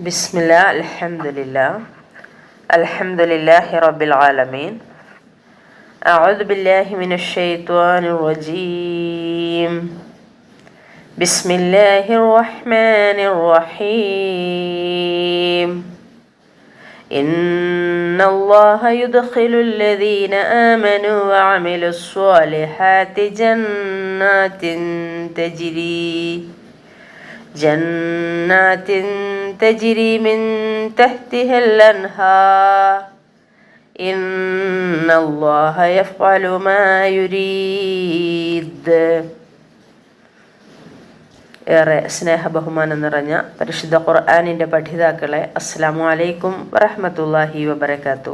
بسم الله الحمد لله الحمد لله رب العالمين أعوذ بالله من الشيطان الرجيم بسم الله الرحمن الرحيم إن الله يدخل الذين آمنوا وعملوا الصالحات جنات تجري جنات من تحتها الأنهار إن الله يفعل ما يريد ഏറെ സ്നേഹബഹുമാനം നിറഞ്ഞ പരിശുദ്ധ ഖുർആാനിൻ്റെ പഠിതാക്കളെ അസ്സാമു അലൈക്കും വറഹമത്തല്ലാഹി വബർക്കാത്തു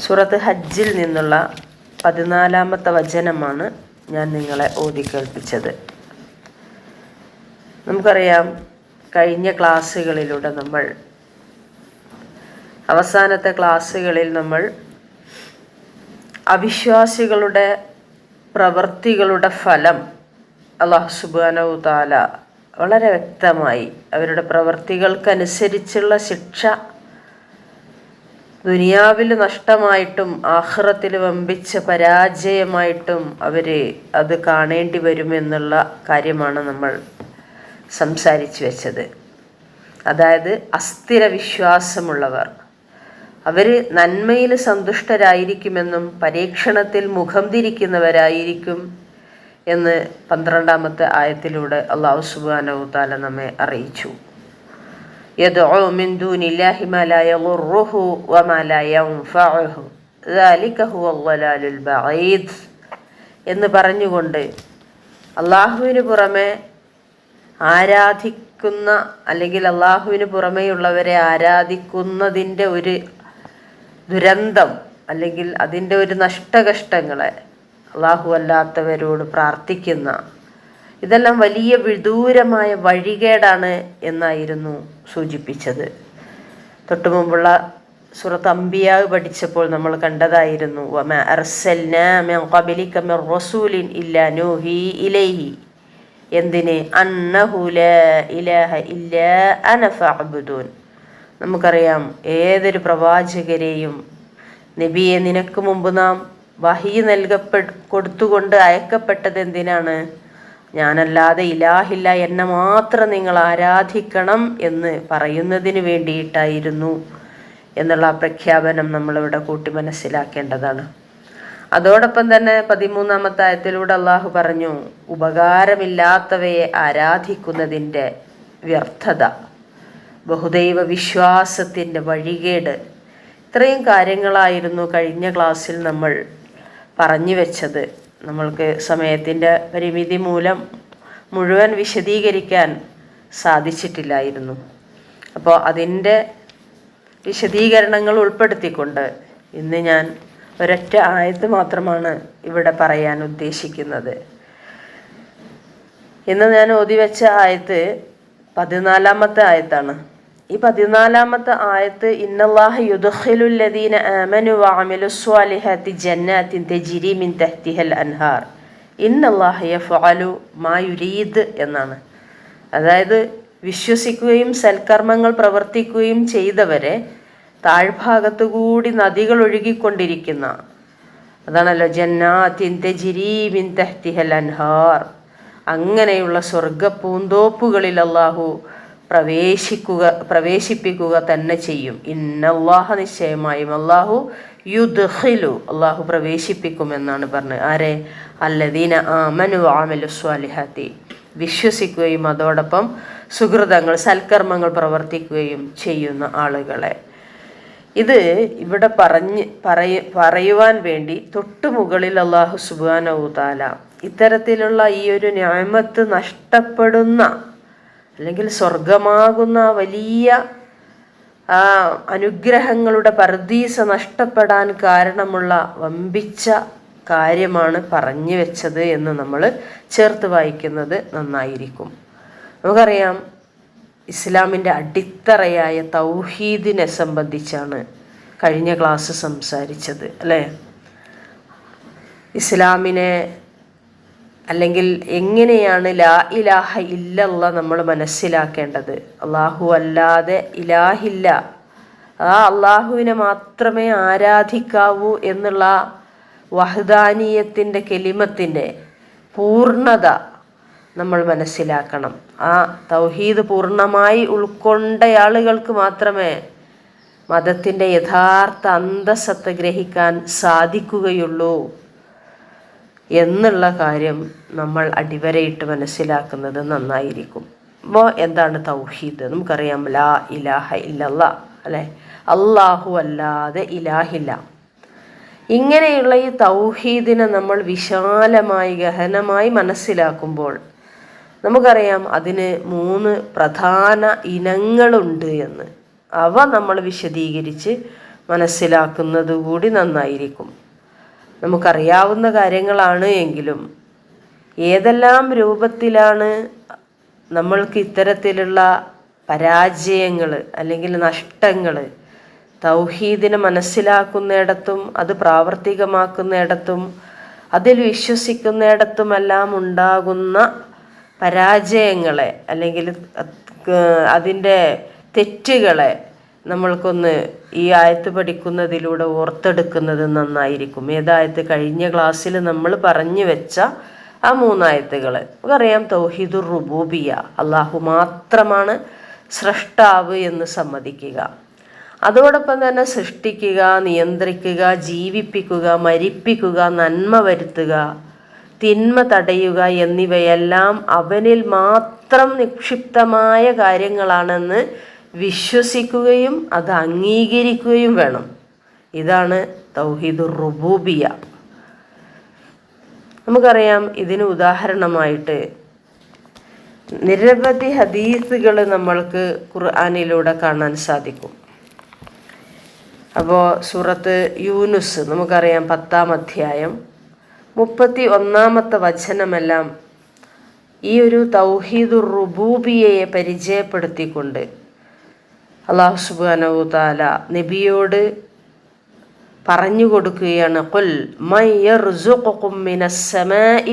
സൂറത്ത് ഹജ്ജിൽ നിന്നുള്ള പതിനാലാമത്തെ വചനമാണ് ഞാൻ നിങ്ങളെ ഓതി കേൾപ്പിച്ചത് നമുക്കറിയാം കഴിഞ്ഞ ക്ലാസ്സുകളിലൂടെ നമ്മൾ അവസാനത്തെ ക്ലാസ്സുകളിൽ നമ്മൾ അവിശ്വാസികളുടെ പ്രവൃത്തികളുടെ ഫലം അള്ളാഹു സുബാനവു താല വളരെ വ്യക്തമായി അവരുടെ പ്രവൃത്തികൾക്കനുസരിച്ചുള്ള ശിക്ഷ ദുനിയാവിൽ നഷ്ടമായിട്ടും ആഹ്റത്തിൽ വമ്പിച്ച പരാജയമായിട്ടും അവർ അത് കാണേണ്ടി വരുമെന്നുള്ള കാര്യമാണ് നമ്മൾ സംസാരിച്ചു വെച്ചത്. അതായത് അസ്ഥിര വിശ്വാസമുള്ളവർ. അവർ നന്മയിൽ സന്തുഷ്ടരായിരിക്കുമെന്നും പരീക്ഷണത്തിൽ മുഖം തിരിക്കുന്നവരായിരിക്കും എന്ന് പന്ത്രണ്ടാമത്തെ ആയത്തിലൂടെ അള്ളാഹു സുബാനവു താല നമ്മെ അറിയിച്ചു. എന്ന് പറഞ്ഞുകൊണ്ട് അള്ളാഹുവിന് പുറമെ ആരാധിക്കുന്ന അല്ലെങ്കിൽ അള്ളാഹുവിന് പുറമെയുള്ളവരെ ആരാധിക്കുന്നതിന്റെ ഒരു ദുരന്തം അല്ലെങ്കിൽ അതിന്റെ ഒരു നഷ്ടകഷ്ടങ്ങളെ അള്ളാഹു അല്ലാത്തവരോട് പ്രാർത്ഥിക്കുന്ന ഇതെല്ലാം വലിയ വിദൂരമായ വഴികേടാണ് എന്നായിരുന്നു സൂചിപ്പിച്ചത്. തൊട്ടു മുമ്പുള്ള സുറത്ത് അമ്പിയാവ് പഠിച്ചപ്പോൾ നമ്മൾ കണ്ടതായിരുന്നു എന്തിന്? ഇലാഹ നമുക്കറിയാം ഏതൊരു പ്രവാചകരെയും നബിയെ നിനക്ക് മുമ്പ് നാം വഹി നൽകപ്പെ കൊടുത്തുകൊണ്ട് അയക്കപ്പെട്ടത് എന്തിനാണ്? ഞാനല്ലാതെ ഇലാഹില്ല എന്നെ മാത്രം നിങ്ങൾ ആരാധിക്കണം എന്ന് പറയുന്നതിന് വേണ്ടിയിട്ടായിരുന്നു എന്നുള്ള പ്രഖ്യാപനം നമ്മളിവിടെ കൂട്ടി മനസ്സിലാക്കേണ്ടതാണ് അതോടൊപ്പം തന്നെ പതിമൂന്നാമത്തെ ആയത്തിലൂടെ അള്ളാഹു പറഞ്ഞു ഉപകാരമില്ലാത്തവയെ ആരാധിക്കുന്നതിന്റെ വ്യർത്ഥത ബഹുദൈവ വിശ്വാസത്തിന്റെ വഴികേട്. ഇത്രയും കാര്യങ്ങളായിരുന്നു കഴിഞ്ഞ ക്ലാസ്സിൽ നമ്മൾ പറഞ്ഞു വെച്ചത്. നമ്മൾക്ക് സമയത്തിന്റെ പരിമിതി മൂലം മുഴുവൻ വിശദീകരിക്കാൻ സാധിച്ചിട്ടില്ലായിരുന്നു. അപ്പോൾ അതിന്റെ വിശദീകരണങ്ങൾ ഉൾപ്പെടുത്തിക്കൊണ്ട് ഇന്ന് ഞാൻ ഒരൊറ്റ ആയത് മാത്രമാണ് ഇവിടെ പറയാൻ ഉദ്ദേശിക്കുന്നത്. ഇന്ന് ഞാൻ ഓതി വെച്ച ആയത്ത് പതിനാലാമത്തെ ആയത്താണ്. ഈ പതിനാലാമത്തെ ആയത്ത് ഇന്നല്ലാഹ യുദഖിലുല്ലദീന ആമനു വഅമിലു സ്വാലിഹാത്തി ജന്നാത്തിൻ തജിരി മിൻ തഹ്തിഹൽ അൻഹാർ. ഇന്നല്ലാഹ മാ യുരീദ് എന്നാണ്. അതായത് വിശ്വസിക്കുകയും സൽക്കർമ്മങ്ങൾ പ്രവർത്തിക്കുകയും ചെയ്തവരെ താഴ്ഭാഗത്തു കൂടി നദികൾ ഒഴുകിക്കൊണ്ടിരിക്കുന്ന. അതാണല്ലോ ജന്നാത്തിൻ തജിരി മിൻ തഹ്തിഹൽ അൻഹാർ. അങ്ങനെയുള്ള സ്വർഗ പൂന്തോപ്പുകളിൽ അള്ളാഹു പ്രവേശിക്കുക പ്രവേശിപ്പിക്കുക തന്നെ ചെയ്യും. ഇന്നല്ലാഹ നിശ്ചയമായും അള്ളാഹു യുദ്ഹിലു അള്ളാഹു പ്രവേശിപ്പിക്കുമെന്നാണ് പറഞ്ഞത് ആരെ? അല്ലദീന ആമനു ആമലു സ്വാലിഹത്തി. വിശ്വസിക്കുകയും അതോടൊപ്പം സുഹൃതങ്ങൾ സൽക്കർമ്മങ്ങൾ പ്രവർത്തിക്കുകയും ചെയ്യുന്ന ആളുകളെ. ഇത് ഇവിടെ പറഞ്ഞ് പറയ പറയുവാൻ വേണ്ടി തൊട്ടു മുകളിൽ അള്ളാഹു സുബാനവുതാല ഇത്തരത്തിലുള്ള ഈ ഒരു ന്യായമത്ത് നഷ്ടപ്പെടുന്ന അല്ലെങ്കിൽ സ്വർഗമാകുന്ന വലിയ ആ അനുഗ്രഹങ്ങളുടെ പർദീസ നഷ്ടപ്പെടാൻ കാരണമുള്ള വമ്പിച്ച കാര്യമാണ് പറഞ്ഞു വെച്ചത് എന്ന് നമ്മൾ ചേർത്ത് വായിക്കുന്നത് നന്നായിരിക്കും. നമുക്കറിയാം ഇസ്ലാമിന്റെ അടിത്തറയായ തൗഹീദിനെ സംബന്ധിച്ചാണ് കഴിഞ്ഞ ക്ലാസ് സംസാരിച്ചത് അല്ലേ? ഇസ്ലാമിനെ അല്ലെങ്കിൽ എങ്ങനെയാണ് ലാ ഇലാഹ ഇല്ലല്ല നമ്മൾ മനസ്സിലാക്കേണ്ടത്? അള്ളാഹു അല്ലാതെ ഇലാഹില്ല. ആ അള്ളാഹുവിനെ മാത്രമേ ആരാധിക്കാവൂ എന്നുള്ള വഹദാനീയത്തിന്റെ കെലിമത്തിന്റെ പൂർണത നമ്മൾ മനസ്സിലാക്കണം. ആ തൗഹീദ് പൂർണമായി ഉൾക്കൊണ്ട ആളുകൾക്ക് മാത്രമേ മതത്തിന്റെ യഥാർത്ഥ അന്തസ്സത്ത് ഗ്രഹിക്കാൻ സാധിക്കുകയുള്ളൂ എന്നുള്ള കാര്യം നമ്മൾ അടിവരയിട്ട് മനസ്സിലാക്കുന്നത് നന്നായിരിക്കും. അപ്പോൾ എന്താണ് തൗഹീദ്? നമുക്കറിയാം ലാ ഇലാഹ ഇല്ലല്ല അല്ലേ? അള്ളാഹു അല്ലാതെ ഇലാഹില്ല. ഇങ്ങനെയുള്ള ഈ തൗഹീദിനെ നമ്മൾ വിശാലമായി ഗഹനമായി മനസ്സിലാക്കുമ്പോൾ നമുക്കറിയാം അതിന് മൂന്ന് പ്രധാന ഇനങ്ങളുണ്ട് എന്ന്. അവ നമ്മൾ വിശദീകരിച്ച് മനസ്സിലാക്കുന്നത് കൂടി നന്നായിരിക്കും. നമുക്കറിയാവുന്ന കാര്യങ്ങളാണ് എങ്കിലും ഏതെല്ലാം രൂപത്തിലാണ് നമ്മൾക്ക് ഇത്തരത്തിലുള്ള പരാജയങ്ങൾ അല്ലെങ്കിൽ നഷ്ടങ്ങൾ തൗഹീദിനെ മനസ്സിലാക്കുന്നിടത്തും അത് പ്രാവർത്തികമാക്കുന്നിടത്തും അതിൽ വിശ്വസിക്കുന്നിടത്തുമെല്ലാം ഉണ്ടാകുന്ന പരാജയങ്ങളെ അല്ലെങ്കിൽ അതിന്റെ തെറ്റുകളെ നമ്മൾക്കൊന്ന് ഈ ആയത്ത് പഠിക്കുന്നതിലൂടെ ഓർത്തെടുക്കുന്നത് നന്നായിരിക്കും. ഏതായത്ത് കഴിഞ്ഞ ക്ലാസ്സിൽ നമ്മൾ പറഞ്ഞു വെച്ച ആ മൂന്നായത്തുകൾ നമുക്കറിയാം തൗഹീദുർ റുബൂബിയ. അള്ളാഹു മാത്രമാണ് സൃഷ്ടാവ് എന്ന് സമ്മതിക്കുക. അതോടൊപ്പം തന്നെ സൃഷ്ടിക്കുക നിയന്ത്രിക്കുക ജീവിപ്പിക്കുക മരിപ്പിക്കുക നന്മ വരുത്തുക തിന്മ തടയുക എന്നിവയെല്ലാം അവനിൽ മാത്രം നിക്ഷിപ്തമായ കാര്യങ്ങളാണെന്ന് വിശ്വസിക്കുകയും അത് അംഗീകരിക്കുകയും വേണം. ഇതാണ് തൗഹീദുർ റുബൂബിയ. നമുക്കറിയാം ഇതിന് ഉദാഹരണമായിട്ട് നിരവധി ഹദീസുകൾ നമ്മൾക്ക് ഖുർആാനിലൂടെ കാണാൻ സാധിക്കും. അപ്പോൾ സൂറത്ത് യൂനുസ് നമുക്കറിയാം പത്താം അധ്യായം മുപ്പത്തി ഒന്നാമത്തെ വചനമെല്ലാം ഈ ഒരു തൗഹീദുർ റുബൂബിയയെ പരിചയപ്പെടുത്തിക്കൊണ്ട് അള്ളാഹു സുബാനവു താല നബിയോട് പറഞ്ഞു കൊടുക്കുകയാണ് കുൽ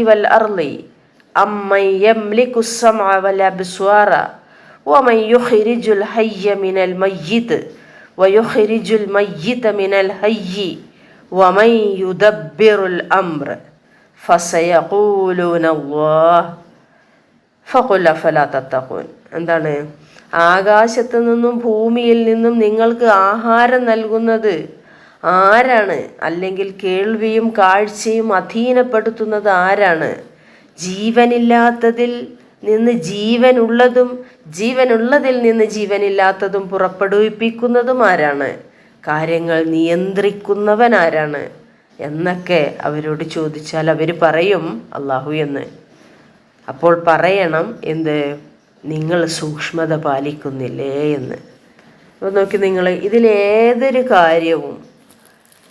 വൽ അർളി അമ്മൻ യംലികു السمع والابصار ومن يخرج الحي من الميت ويخرج الميت من الحي ومن يدبر الامر فسيقولون الله فقل فلا تتقون എന്താണ് ആകാശത്ത് നിന്നും ഭൂമിയിൽ നിന്നും നിങ്ങൾക്ക് ആഹാരം നൽകുന്നത് ആരാണ് അല്ലെങ്കിൽ കേൾവിയും കാഴ്ചയും അധീനപ്പെടുത്തുന്നത് ആരാണ് ജീവനില്ലാത്തതിൽ നിന്ന് ജീവനുള്ളതും ജീവനുള്ളതിൽ നിന്ന് ജീവനില്ലാത്തതും പുറപ്പെടുവിപ്പിക്കുന്നതും ആരാണ് കാര്യങ്ങൾ നിയന്ത്രിക്കുന്നവൻ ആരാണ് എന്നൊക്കെ അവരോട് ചോദിച്ചാൽ അവർ പറയും അള്ളാഹു എന്ന്. അപ്പോൾ പറയണം എന്ത്? നിങ്ങൾ സൂക്ഷ്മത പാലിക്കുന്നില്ലേ എന്ന്. അപ്പോൾ നോക്കി നിങ്ങൾ ഇതിലേതൊരു കാര്യവും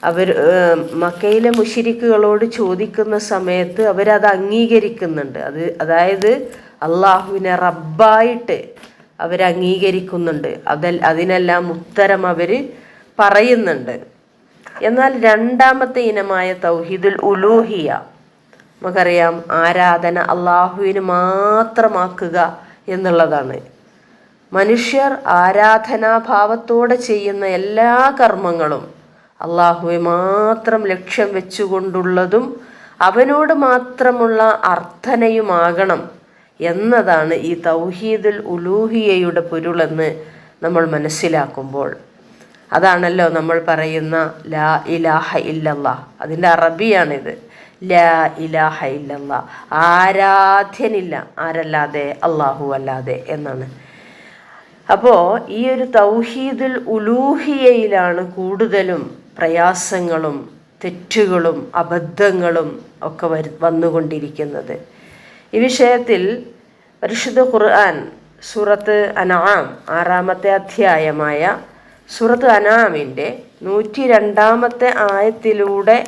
അവർ മക്കയിലെ മുഷിരിക്കുകളോട് ചോദിക്കുന്ന സമയത്ത് അവരത് അംഗീകരിക്കുന്നുണ്ട്. അത് അതായത് അള്ളാഹുവിനെ റബ്ബായിട്ട് അവർ അംഗീകരിക്കുന്നുണ്ട് അതിൽ അതിനെല്ലാം ഉത്തരം അവർ പറയുന്നുണ്ട്. എന്നാൽ രണ്ടാമത്തെ ഇനമായ തൗഹീദുൽ ഉലൂഹിയ നമുക്കറിയാം ആരാധന അള്ളാഹുവിന് മാത്രമാക്കുക എന്നുള്ളതാണ്. മനുഷ്യർ ആരാധനാഭാവത്തോടെ ചെയ്യുന്ന എല്ലാ കർമ്മങ്ങളും അള്ളാഹുവെ മാത്രം ലക്ഷ്യം വെച്ചുകൊണ്ടുള്ളതും അവനോട് മാത്രമുള്ള അർത്ഥനയുമാകണം എന്നതാണ് ഈ തൗഹീദുൽ ഉലൂഹിയയുടെ പൊരുളെന്ന് നമ്മൾ മനസ്സിലാക്കുമ്പോൾ. അതാണല്ലോ നമ്മൾ പറയുന്ന ലാ ഇലാഹ ഇല്ലല്ലാ അതിന്റെ അറബിയാണിത്. ലാ ഇലാഹ ഇല്ലല്ല ആരാധ്യനില്ല. ആരല്ലാതെ അള്ളാഹു അല്ലാതെ എന്നാണ്. അപ്പോൾ ഈ ഒരു തൗഹീദുൽ ഉലൂഹിയയിലാണ് കൂടുതലും പ്രയാസങ്ങളും തെറ്റുകളും അബദ്ധങ്ങളും ഒക്കെ വരു വന്നുകൊണ്ടിരിക്കുന്നത്. ഈ വിഷയത്തിൽ പരിശുദ്ധ ഖുർആൻ സൂറത്ത് അനാം ആറാമത്തെ അധ്യായമായ സൂറത്ത് അനാമിന്റെ നൂറ്റി രണ്ടാമത്തെ ആയത്തിലൂടെ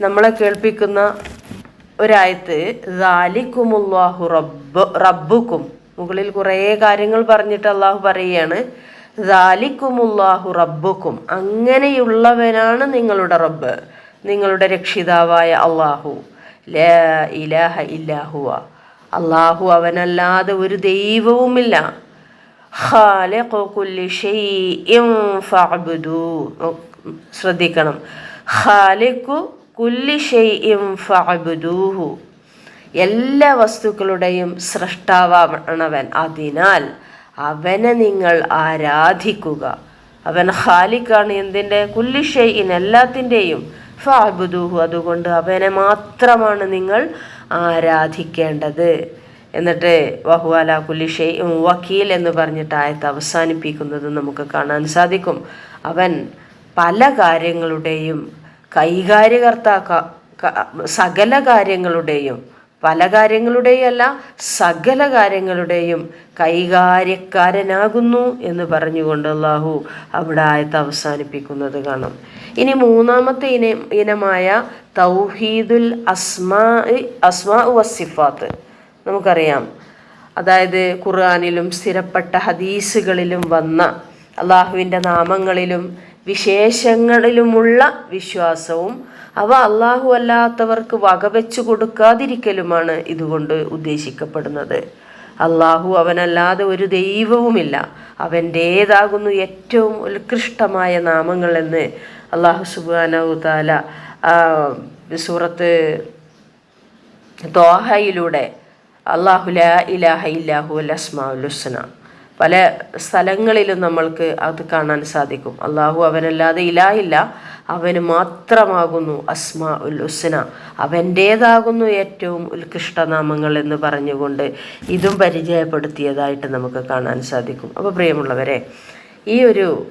നമ്മളെ കേൾപ്പിക്കുന്ന ഒരായത്ത് ദാലിക്കുമുല്ലാഹു റബ്ബ് റബ്ബുക്കും. മുകളിൽ കുറേ കാര്യങ്ങൾ പറഞ്ഞിട്ട് അള്ളാഹു പറയുകയാണ് ദാലിക്കുമുല്ലാഹു റബ്ബുക്കും. അങ്ങനെയുള്ളവനാണ് നിങ്ങളുടെ റബ്ബ് നിങ്ങളുടെ രക്ഷിതാവായ അള്ളാഹു ലാ ഇലാഹ ഇല്ലാഹുവ. അള്ളാഹു അവനല്ലാതെ ഒരു ദൈവവുമില്ല. കുല്ലി ഷൈഇൻ ഫഅബ്ദു. ശ്രദ്ധിക്കണം. കുല്ലി ഷൈഇൻ എല്ലാ വസ്തുക്കളുടെയും സൃഷ്ടാവാണവൻ അതിനാൽ അവനെ നിങ്ങൾ ആരാധിക്കുക. അവൻ ഖാലിക്കാണ് എന്തിന്റെ? കുല്ലിഷയിൻ എല്ലാത്തിന്റെയും ഫാബുദൂഹു അതുകൊണ്ട് അവനെ മാത്രമാണ് നിങ്ങൾ ആരാധിക്കേണ്ടത്. എന്നിട്ട് വഹുവാല കുലിഷെ വക്കീൽ എന്ന് പറഞ്ഞിട്ട് ആയത്ത് അവസാനിപ്പിക്കുന്നത് നമുക്ക് കാണാൻ സാധിക്കും. അവൻ പല കാര്യങ്ങളുടെയും കൈകാര്യകർത്ത സകല കാര്യങ്ങളുടെയും പല കാര്യങ്ങളുടെയും അല്ല സകല കാര്യങ്ങളുടെയും കൈകാര്യക്കാരനാകുന്നു എന്ന് പറഞ്ഞുകൊണ്ട് അള്ളാഹു അവിടെ ആയത്ത് അവസാനിപ്പിക്കുന്നത് കാണാം. ഇനി മൂന്നാമത്തെ ഇന ഇനമായ തൗഹീദുൽ അസ്മാ അസ്മാ വസിഫാത്ത് നമുക്കറിയാം. അതായത് ഖുർആാനിലും സ്ഥിരപ്പെട്ട ഹദീസുകളിലും വന്ന അള്ളാഹുവിന്റെ നാമങ്ങളിലും വിശേഷങ്ങളിലുമുള്ള വിശ്വാസവും അവ അള്ളാഹു അല്ലാത്തവർക്ക് വകവെച്ചു കൊടുക്കാതിരിക്കലുമാണ് ഇതുകൊണ്ട് ഉദ്ദേശിക്കപ്പെടുന്നത്. അള്ളാഹു അവനല്ലാതെ ഒരു ദൈവവുമില്ല. അവന്റേതാകുന്നു ഏറ്റവും ഉത്കൃഷ്ടമായ നാമങ്ങളെന്ന് അള്ളാഹു സുബാനു താല സൂറത്ത് തോഹയിലൂടെ അള്ളാഹു ലാ ഇലാഹ പല സ്ഥലങ്ങളിലും നമ്മൾക്ക് അത് കാണാൻ സാധിക്കും. അള്ളാഹു അവനല്ലാതെ ഇലാഹില്ല അവന് മാത്രമാകുന്നു അസ്മാ ഉൽ ഹുസ്ന. അവന്റേതാകുന്നു ഏറ്റവും ഉത്കൃഷ്ടനാമങ്ങൾ എന്ന് പറഞ്ഞുകൊണ്ട് ഇതും പരിചയപ്പെടുത്തിയതായിട്ട് നമുക്ക് കാണാൻ സാധിക്കും. അപ്പോൾ പ്രിയമുള്ളവരെ ഈ ഒരു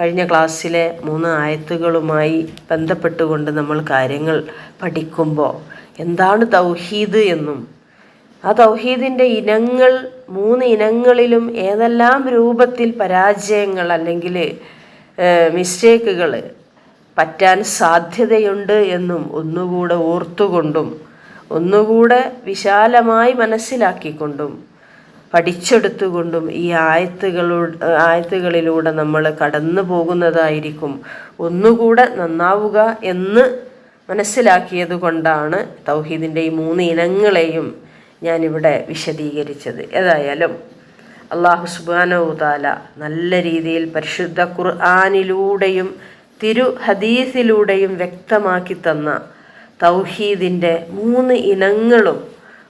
കഴിഞ്ഞ ക്ലാസ്സിലെ മൂന്ന് ആയത്തുകളുമായി ബന്ധപ്പെട്ടുകൊണ്ട് നമ്മൾ കാര്യങ്ങൾ പഠിക്കുമ്പോൾ എന്താണ് തൗഹീദ് എന്നും ആ തൗഹീദിന്റെ ഇനങ്ങൾ മൂന്ന് ഇനങ്ങളിലും ഏതെല്ലാം രൂപത്തിൽ പരാജയങ്ങൾ അല്ലെങ്കിൽ മിസ്റ്റേക്കുകൾ പറ്റാൻ സാധ്യതയുണ്ട് എന്നും ഒന്നുകൂടെ ഓർത്തുകൊണ്ടും ഒന്നുകൂടെ വിശാലമായി മനസ്സിലാക്കിക്കൊണ്ടും പഠിച്ചെടുത്തുകൊണ്ടും ഈ ആയത്തുകളോ ആയത്തുകളിലൂടെ നമ്മൾ കടന്നു പോകുന്നതായിരിക്കും ഒന്നുകൂടെ നന്നാവുക എന്ന് മനസ്സിലാക്കിയത് കൊണ്ടാണ് തൗഹീദിന്റെ ഈ മൂന്ന് ഇനങ്ങളെയും ഞാനിവിടെ വിശദീകരിച്ചത്. ഏതായാലും അള്ളാഹു സുബാനവുതാല നല്ല രീതിയിൽ പരിശുദ്ധ ഖുർആാനിലൂടെയും തിരു ഹദീസിലൂടെയും വ്യക്തമാക്കി തന്ന തൗഹീദിന്റെ മൂന്ന് ഇനങ്ങളും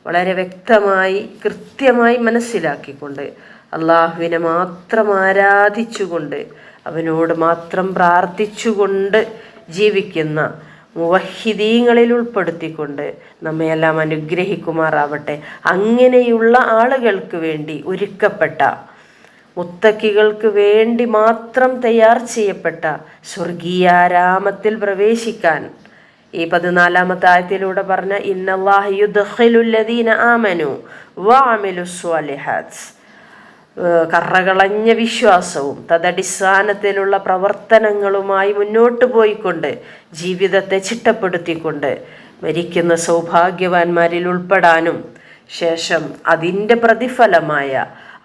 വളരെ വ്യക്തമായി കൃത്യമായി മനസ്സിലാക്കിക്കൊണ്ട് അള്ളാഹുവിനെ മാത്രം ആരാധിച്ചുകൊണ്ട് അവനോട് മാത്രം പ്രാർത്ഥിച്ചുകൊണ്ട് ജീവിക്കുന്ന മുവഹിദീങ്ങളിൽ ഉൾപ്പെടുത്തിക്കൊണ്ട് നമ്മയെല്ലാം അനുഗ്രഹിക്കുമാറാവട്ടെ. അങ്ങനെയുള്ള ആളുകൾക്ക് വേണ്ടി ഒരുക്കപ്പെട്ട മുത്തക്കികൾക്ക് വേണ്ടി മാത്രം തയ്യാർ ചെയ്യപ്പെട്ട സ്വർഗീയാരാമത്തിൽ പ്രവേശിക്കാൻ ഈ പതിനാലാമത്തെ ആയത്തിലൂടെ പറഞ്ഞ യുദ്ഖിലുല്ലദീന ആമനു വാമിലുസ്വാലിഹാസ് കറകളഞ്ഞ വിശ്വാസവും തദടിസ്ഥാനത്തിലുള്ള പ്രവർത്തനങ്ങളുമായി മുന്നോട്ട് പോയിക്കൊണ്ട് ജീവിതത്തെ ചിട്ടപ്പെടുത്തിക്കൊണ്ട് മരിക്കുന്ന സൗഭാഗ്യവാന്മാരിൽ ഉൾപ്പെടാനും ശേഷം അതിന്റെ പ്രതിഫലമായ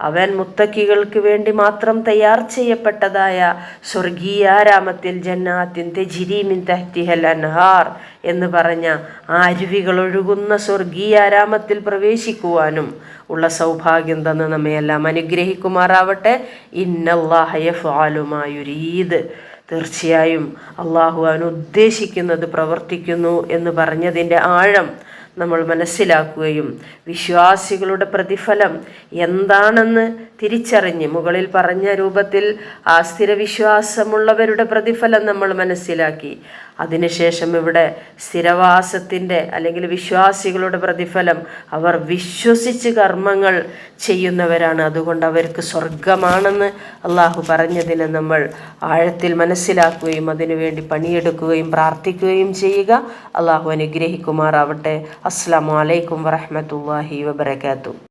അവൻ മുത്തക്കികൾക്ക് വേണ്ടി മാത്രം തയ്യാർ ചെയ്യപ്പെട്ടതായ സ്വർഗീയാരാമത്തിൽ ജന്നാത്തിന്റെ ജിരീമിൻ തഹ്തിഹൽ അൻഹാർ എന്ന് പറഞ്ഞ ആ അരുവികൾ ഒഴുകുന്ന സ്വർഗീയാരാമത്തിൽ പ്രവേശിക്കുവാനും ഉള്ള സൗഭാഗ്യം തന്ന് നമ്മയെല്ലാം അനുഗ്രഹിക്കുമാറാവട്ടെ. ഇന്നല്ലാഹയഫാലുമായുരീത് തീർച്ചയായും അള്ളാഹു അവൻ ഉദ്ദേശിക്കുന്നത് പ്രവർത്തിക്കുന്നു എന്ന് പറഞ്ഞതിന്റെ ആഴം നമ്മൾ മനസ്സിലാക്കുകയും വിശ്വാസികളുടെ പ്രതിഫലം എന്താണെന്ന് തിരിച്ചറിഞ്ഞ് മുകളിൽ പറഞ്ഞ രൂപത്തിൽ ആ സ്ഥിരവിശ്വാസമുള്ളവരുടെ പ്രതിഫലം നമ്മൾ മനസ്സിലാക്കി. അതിനുശേഷം ഇവിടെ സ്ഥിരവാസത്തിന്റെ അല്ലെങ്കിൽ വിശ്വാസികളുടെ പ്രതിഫലം അവർ വിശ്വസിച്ച് കർമ്മങ്ങൾ ചെയ്യുന്നവരാണ്. അതുകൊണ്ട് അവർക്ക് സ്വർഗമാണെന്ന് അള്ളാഹു പറഞ്ഞതിനെ നമ്മൾ ആഴത്തിൽ മനസ്സിലാക്കുകയും അതിനുവേണ്ടി പണിയെടുക്കുകയും പ്രാർത്ഥിക്കുകയും ചെയ്യുക. അള്ളാഹു അനുഗ്രഹിക്കുമാറാവട്ടെ. അസ്സാം വലൈക്കും വറഹമത്തല്ലാഹി വബർക്കാത്തു